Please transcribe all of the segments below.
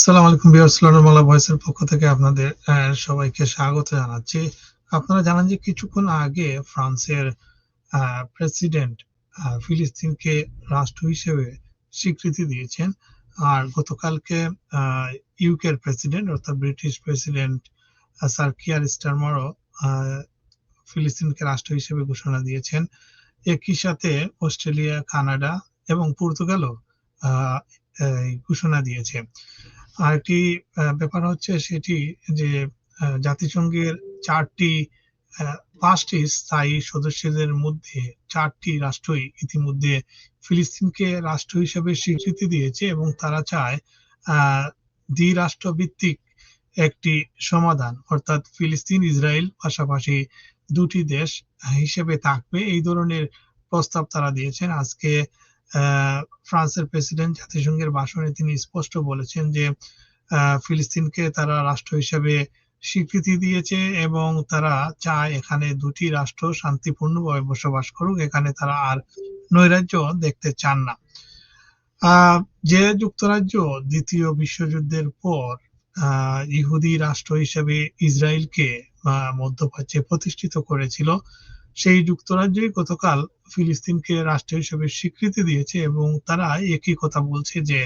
আসসালামু আলাইকুম বিয়ার্স বাংলা ভয়েসের পক্ষ থেকে আপনাদের সবাইকে স্বাগত জানাচ্ছি। আপনারা জানেন যে কিছুক্ষণ আগে ফ্রান্সের প্রেসিডেন্ট ফিলিস্তিনকে রাষ্ট্র হিসেবে স্বীকৃতি দিয়েছেন। আর গতকালকে ইউকের প্রেসিডেন্ট অর্থাৎ ব্রিটিশ প্রেসিডেন্ট স্যার কিয়ার স্টারমারও ফিলিস্তিনকে রাষ্ট্র হিসেবে ঘোষণা দিয়েছেন। একই সাথে অস্ট্রেলিয়া, কানাডা এবং পর্তুগালও ঘোষণা দিয়েছে। আরেকটি ব্যাপার হচ্ছে সেটি যে জাতিসংঘের চারটি পাঁচটি স্থায়ী সদস্যদের মধ্যে চারটি রাষ্ট্রই ইতিমধ্যে ফিলিস্তিনকে রাষ্ট্র হিসেবে স্বীকৃতি দিয়েছে এবং তারা চায়, আহ দ্বিরাষ্ট্র ভিত্তিক একটি সমাধান। অর্থাৎ ফিলিস্তিন, ইসরায়েল পাশাপাশি দুটি দেশ হিসেবে থাকবে। এই ধরনের প্রস্তাব তারা দিয়েছেন। আজকে ফ্রান্সের প্রেসিডেন্ট জাতিসংঘের ভাষণে তিনি স্পষ্ট বলেছেন যে ফিলিস্তিনকে তারা রাষ্ট্র হিসেবে স্বীকৃতি দিয়েছে এবং তারা চায় এখানে দুটি রাষ্ট্র শান্তিপূর্ণভাবে বসবাস করুক, এখানে তারা আর নৈরাজ্য দেখতে চান না। যে যুক্তরাজ্য দ্বিতীয় বিশ্বযুদ্ধের পর ইহুদি রাষ্ট্র হিসেবে ইসরায়েলকে মধ্যপ্রাচ্যে প্রতিষ্ঠিত করেছিল সেই যুক্তরাজ্যই গতকাল ফিলিস্তিনকে রাষ্ট্র হিসেবে স্বীকৃতি দিয়েছে এবং তারা একই কথা বলছে যে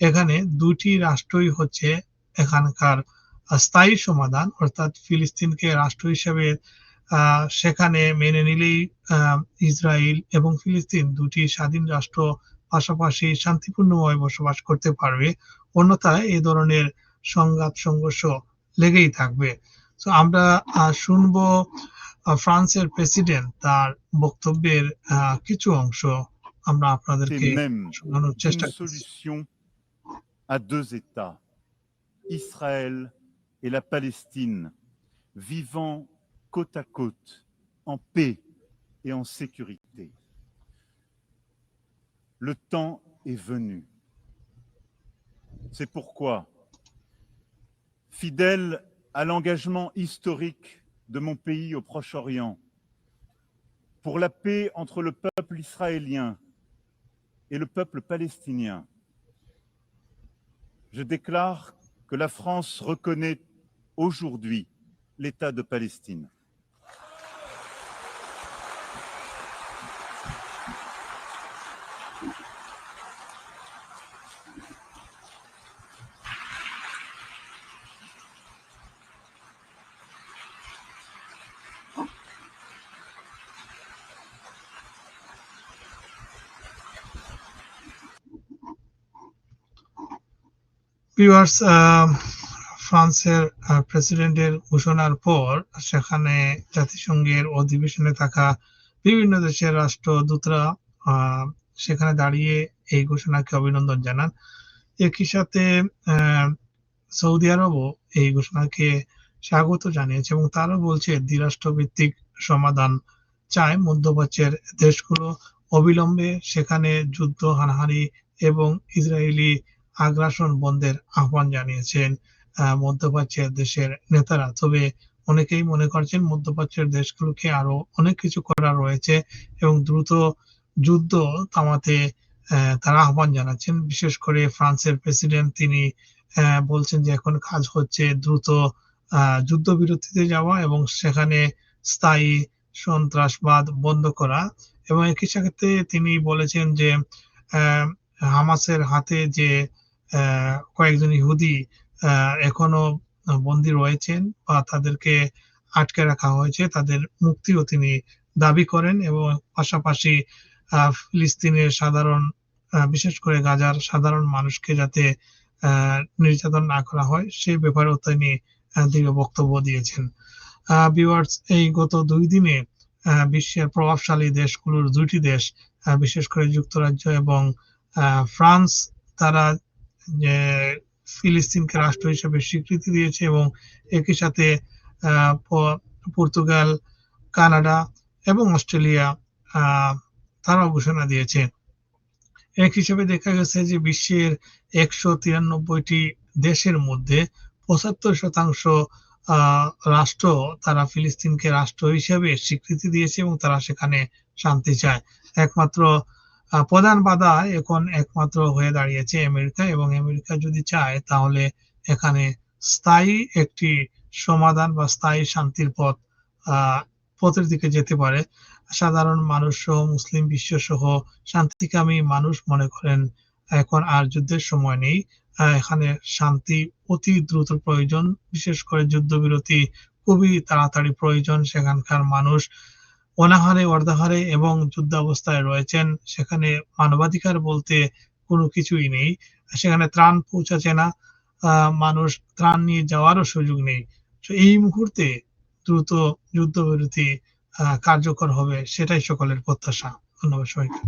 এখানে দুটি রাষ্ট্রই হচ্ছে এখানকার স্থায়ী সমাধান, অর্থাৎ ফিলিস্তিনকে রাষ্ট্র হিসেবে সেখানে মেনে নিলেই ইসরায়েল এবং ফিলিস্তিন দুটি স্বাধীন রাষ্ট্র পাশাপাশি শান্তিপূর্ণভাবে বসবাস করতে পারবে। অন্যথায় এই ধরনের সংঘাত, সংঘর্ষ লেগেই থাকবে। তো আমরা শুনব ফ্রান্সের প্রেসিডেন্ট তার বক্তব্যের আহ, কিছু অংশ আমরা আপনাদেরকে même শোনানোর চেষ্টা d'une করছি solution à deux États, Israël et la Palestine, vivant côte à côte, en paix et en sécurité. Le temps est venu. C'est pourquoi, fidèle à l'engagement historique de mon pays au Proche-Orient, pour la paix entre le peuple israélien et le peuple palestinien, je déclare que la France reconnaît aujourd'hui l'État de Palestine. Viewers ফ্রান্সের প্রেসিডেন্টের ঘোষণার পর সেখানে জাতিসংঘের অধিবেশনে থাকা বিভিন্ন দেশের রাষ্ট্রদূতরা সেখানে দাঁড়িয়ে এই ঘোষণাকে অভিনন্দন জানান। একই সাথে সৌদি আরবও এই ঘোষণাকে স্বাগত জানিয়েছে এবং তারা বলছে দ্বিরাষ্ট্র ভিত্তিক সমাধান চায় মধ্যপ্রাচ্যের দেশগুলো। অবিলম্বে সেখানে যুদ্ধ, হানাহানি এবং ইসরায়েলি আগ্রাসন বন্ধের আহ্বান জানিয়েছেন মধ্যপ্রাচ্যের দেশের নেতারা। তবে অনেকেই মনে করছেন মধ্যপ্রাচ্যের দেশগুলোকে আরও অনেক কিছু করার রয়েছে এবং দ্রুত যুদ্ধ থামাতে তারা আহ্বান জানাচ্ছেন। বিশেষ করে ফ্রান্সের প্রেসিডেন্ট তিনি বলছেন যে এখন কাজ হচ্ছে দ্রুত যুদ্ধবিরতিতে যাওয়া এবং সেখানে স্থায়ী সন্ত্রাসবাদ বন্ধ করা। এবং একই সাথে তিনি বলেছেন যে হামাসের হাতে যে কয়েকজন ইহুদি এখনও বন্দী রয়েছেন বা তাদেরকে আটকে রাখা হয়েছে, তাদের মুক্তিও তিনি দাবি করেন এবং পাশাপাশি ফিলিস্তিনের সাধারণ বিশেষ করে গাজার সাধারণ মানুষকে যাতে নির্যাতন না করা হয়, সেই ব্যাপারেও তিনি দৃঢ় বক্তব্য দিয়েছেন। ভিউয়ার্স এই গত দুই দিনে বিশ্বের প্রভাবশালী দেশগুলোর দুইটি দেশ বিশেষ করে যুক্তরাজ্য এবং ফ্রান্স, তারা ফিলিস্তিনকে রাষ্ট্র হিসেবে স্বীকৃতি দিয়েছে এবং একই সাথে পর্তুগাল, কানাডা এবং অস্ট্রেলিয়া তারাও ঘোষণা দিয়েছে। এক হিসেবে দেখা গেছে যে বিশ্বের একশো তিরানব্বইটি দেশের মধ্যে পঁচাত্তর শতাংশ রাষ্ট্র তারা ফিলিস্তিনকে রাষ্ট্র হিসেবে স্বীকৃতি দিয়েছে এবং তারা সেখানে শান্তি চায়। একমাত্র প্রধান বাধা এখন একমাত্র হয়ে দাঁড়িয়েছে আমেরিকা এবং আমেরিকা যদি চায়, তাহলে এখানে স্থায়ী একটি সমাধান বা স্থায়ী শান্তির পথ পথের দিকে যেতে পারে। সাধারণ মানুষ সহ, মুসলিম বিশ্বসহ শান্তিকামী মানুষ মনে করেন এখন আর যুদ্ধের সময় নেই। এখানে শান্তি অতি দ্রুত প্রয়োজন। বিশেষ করে যুদ্ধবিরতি খুবই তাড়াতাড়ি প্রয়োজন। সেখানকার মানুষ অনাহারে, অর্ধাহারে এবং যুদ্ধাবস্থায় রয়েছেন। সেখানে মানবাধিকার বলতে কোনো কিছুই নেই। সেখানে ত্রাণ পৌঁছাচ্ছে না। মানুষ ত্রাণ নিয়ে যাওয়ারও সুযোগ নেই। তো এই মুহূর্তে দ্রুত যুদ্ধবিরতি কার্যকর হবে সেটাই সকলের প্রত্যাশা। ধন্যবাদ সবাইকে।